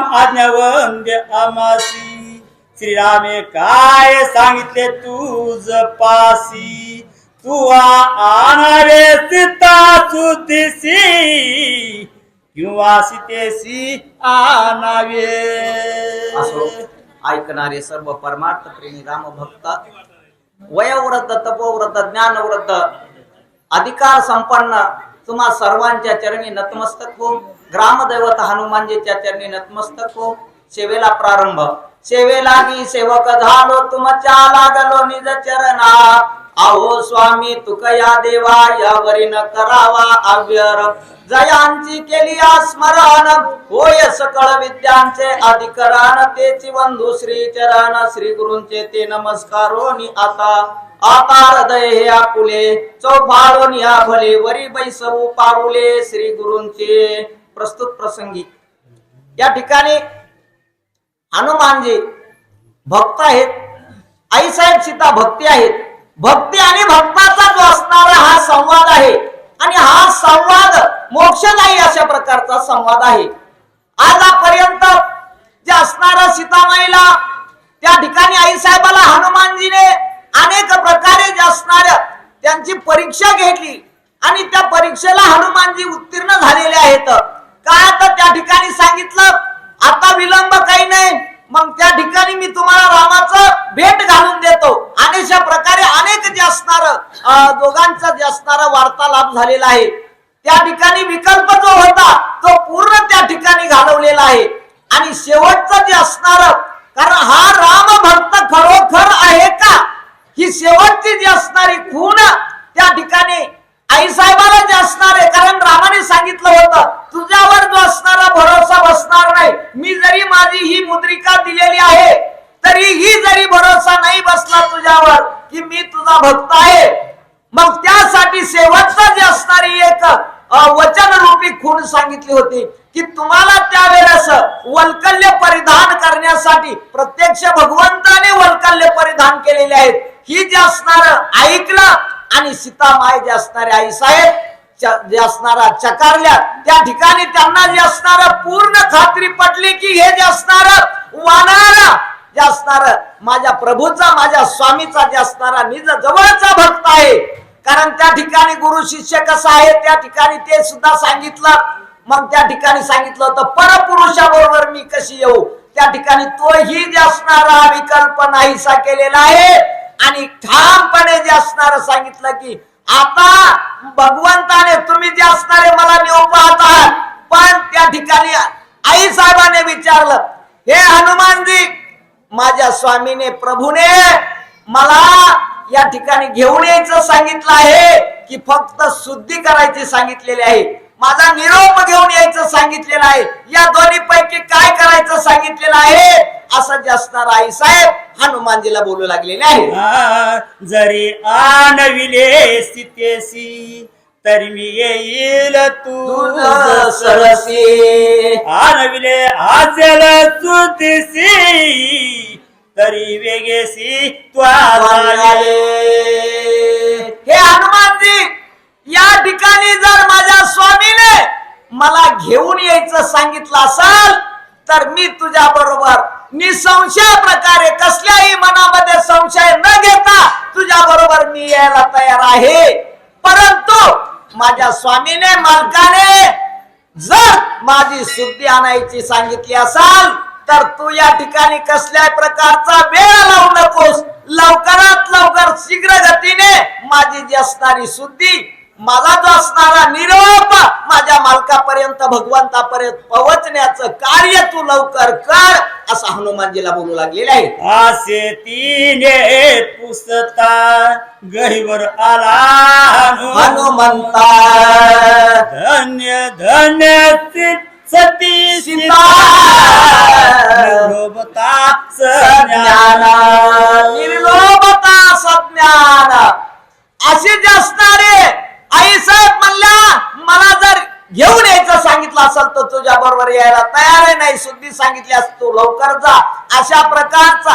राम आज्ञावंद्य आमासी श्रीरामे काय सांगितले तुझ पासी? तू आणावे सीता सुदिसी किंवा सीतेसी आणावे. असो ऐकणारे सर्व परमार्थ प्रेमी राम भक्त वयोवृद्ध तपोवृद्ध ज्ञानवृद्ध अधिकार संपन्न तुम्हा सर्वांच्या चरणी नतमस्तक हो. ग्रामदैवत हनुमानजीच्या चरणी नतमस्तक हो. सेवेला प्रारंभ. सेवेला सेवक झालो तुमच्या लागलो निज चरणा आहो स्वामी तुकया देवा यावरी न करावा अव्यर. जयांची केली स्मरण होय सकळ विद्यांचे अधिकरण. तेची बंधू श्री चरण श्री गुरुंचे ते नमस्कारोनी आता. आता हृदय हे आपुले चौफाळून या भले वरी बैसवू पारुले श्री गुरुंचे. प्रस्तुत प्रसंगी. या ठिकाणी हनुमानजी भक्त आहेत. आईसाहेब सीता भक्ती आहेत. भक्ती आणि भक्ताचा जो असणारा हा संवाद आहे आणि हा संवाद मोक्षदायी अशा प्रकारचा संवाद आहे. आजपर्यंत जे असणारा सीतामाईला त्या ठिकाणी आईसाहेबाला हनुमानजीने अनेक प्रकारे जे असणाऱ्या त्यांची परीक्षा घेतली आणि त्या परीक्षेला हनुमानजी उत्तीर्ण झालेले आहेत. काय तर त्या ठिकाणी सांगितलं आता विलंब काही नाही. मग त्या ठिकाणी मी तुम्हाला रामाचं भेट घालून देतो. आणि अशा प्रकारे अनेक जे असणार दोघांचा जे असणारा वार्तालाप झालेला आहे. त्या ठिकाणी विकल्प जो होता तो पूर्ण त्या ठिकाणी घालवलेला आहे. आणि शेवटचं जे असणार कारण हा राम भक्त खरोखर आहे का? ही शेवटची जी असणारी खूण त्या ठिकाणी आई साहेबाला जे असणार आहे कारण रामाने सांगितलं होतं तुझ्यावर जो असणारा भरोसा बसणार नाही मी जरी माझी ही मुद्रिका दिलेली आहे तरीही जरी भरोसा नाही बसला तुझ्यावर की मी तुझा भक्त आहे. मग त्यासाठी शेवटचा जे असणारी एक वचन रूपी खूण सांगितली होती की तुम्हाला त्यावेळेस वल्कल्य परिधान करण्यासाठी प्रत्यक्ष भगवंताने वल्कल्य परिधान केलेले आहेत. ही जे असणार ऐकलं आणि सीतामाय जे असणारे आई साहेब जे असणारा चकारल्या त्या ठिकाणी त्यांना जे असणार पूर्ण खात्री पटली की हे जे असणार वानारा जे असणार माझ्या प्रभूचा माझ्या स्वामीचा जे असणारा निज जवळचा भक्त आहे कारण त्या ठिकाणी गुरु शिष्य कसा आहे त्या ठिकाणी ते सुद्धा सांगितलं. मग त्या ठिकाणी सांगितलं होतं परपुरुषाबरोबर मी कशी येऊ? त्या ठिकाणी तोही जे असणारा विकल्प नाहीसा केलेला आहे. आणि ठामपणे जे असणार सांगितलं की आता भगवंताने तुम्ही जे असणारे मला नेऊ पाहत आहात पण त्या ठिकाणी आई साहेबाने विचारलं हे हनुमानजी माझ्या स्वामीने प्रभूने मला या ठिकाणी घेऊन यायचं सांगितलं आहे की फक्त शुद्धी करायची सांगितलेली आहे. माझा निरोप घेऊन यायचं सांगितलेलं आहे. या दोन्ही पैकी काय करायचं सांगितलेलं आहे? असं जे असणार आई साहेब हनुमानजीला बोलू लागलेले आहे. जरी आणविले सीतेसी तरी मी येईल तू सरसी. आणविले आजल सुदिसी तरी वेगेसी त्वाले हे हनुमानजी या ठिकाणी जर माझ्या स्वामीने मला घेऊन यायचं सांगितलं असाल तर मी तुझ्या बरोबर निसंशय प्रकारे कसल्याही मनामध्ये संशय न घेता तुझ्या बरोबर मी यायला तयार आहे. परंतु माझ्या स्वामीने मालकाने जर माझी शुद्धी आणायची सांगितली असाल तर तू या ठिकाणी कसल्या प्रकारचा वेळ लावू नकोस. लवकरात लवकर शीघ्र गतीने माझी जी असणारी शुद्धी माझा जो असणारा निरोप माझ्या मालकापर्यंत भगवंतापर्यंत पोहोचण्याचं कार्य तू लवकर कर असं हनुमानजीला बोलू लागलेले आहे. आसे तिने पुसता गहिवर आला हनु हनुमंता. धन्य धन्य सती सीता. निरोपता सज्ञान निर्लोभता सज्ञान असे जे असणारे आई साहेब म्हणल्या मला जर घेऊन यायचं सांगितलं असेल तर तुझ्या बरोबर यायला तयार आहे नाही. सुद्धी सांगितली असत तू लवकर जा. अशा प्रकारचा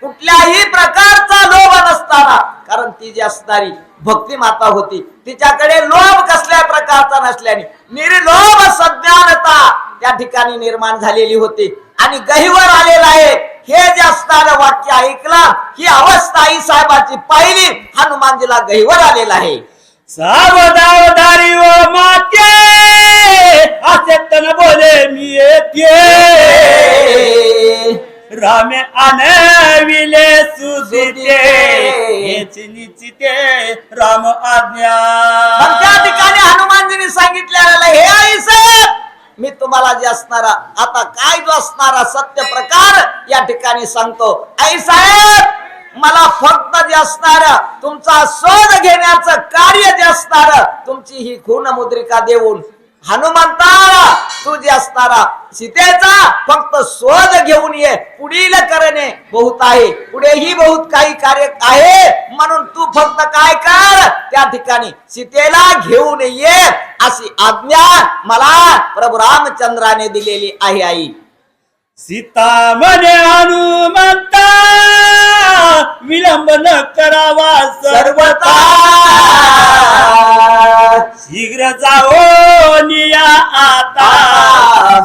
कुठल्याही प्रकारचा लोभ नसताना. कारण ती जी असणारी भक्ती माता होती तिच्याकडे लोभ कसल्या प्रकारचा नसल्याने निर्लोभ सज्ञानता त्या ठिकाणी निर्माण झालेली होती. आणि गहीवर आलेला आहे. हे जे असणारं वाक्य ऐकलं ही अवस्था आई साहेबाची पाहिली हनुमानजीला गहीवर आलेला आहे. सावधावधारी ओ माते असे तन बोले मी येते. रामे आनविले सुदिते हेची निचिते राम आज्ञा. त्या ठिकाणी हनुमानजीने सांगितलेलं आहे, हे आई साहेब मी तुम्हाला जे असणारा आता काय जो असणारा सत्य प्रकार या ठिकाणी सांगतो. आई साहेब मला फक्त जे असणार तुमचा शोध घेण्याचं कार्य जे असणार तुमची ही खून मुद्रिका देऊन हनुमंताला तू जे असणारा सीतेचा फक्त शोध घेऊन ये. पुढील करणे बहुत आहे. पुढेही बहुत काही कार्य आहे. म्हणून तू फक्त काय कर? त्या ठिकाणी सीतेला घेऊन ये. अशी आज्ञा मला प्रभू रामचंद्राने दिलेली आहे आई. सीता म्हणे हनुमंता विलंब न करावा सर्वता शीघ्र जाओ. निया आता.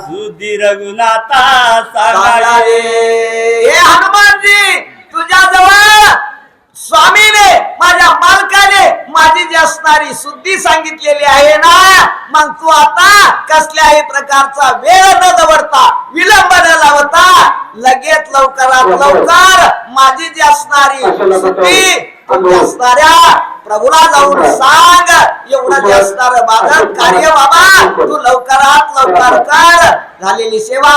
सुधी रघुनाथा सांगाये हे हनुमानजी तुझ्या जवळ स्वामीने माझ्या मालकाने माझी जी असणारी शुद्धी सांगितलेली आहे ना मग तू आता कसल्याही प्रकारचा वेळ न दवडता विलंब न लावता लगेच लवकरात लवकर माझी जी असणारी शुद्धी तुझ्या असणाऱ्या प्रभूला जाऊन सांग एवढं असणार माझं कार्य बाबा तू लवकरात लवकर कर. झालेली सेवा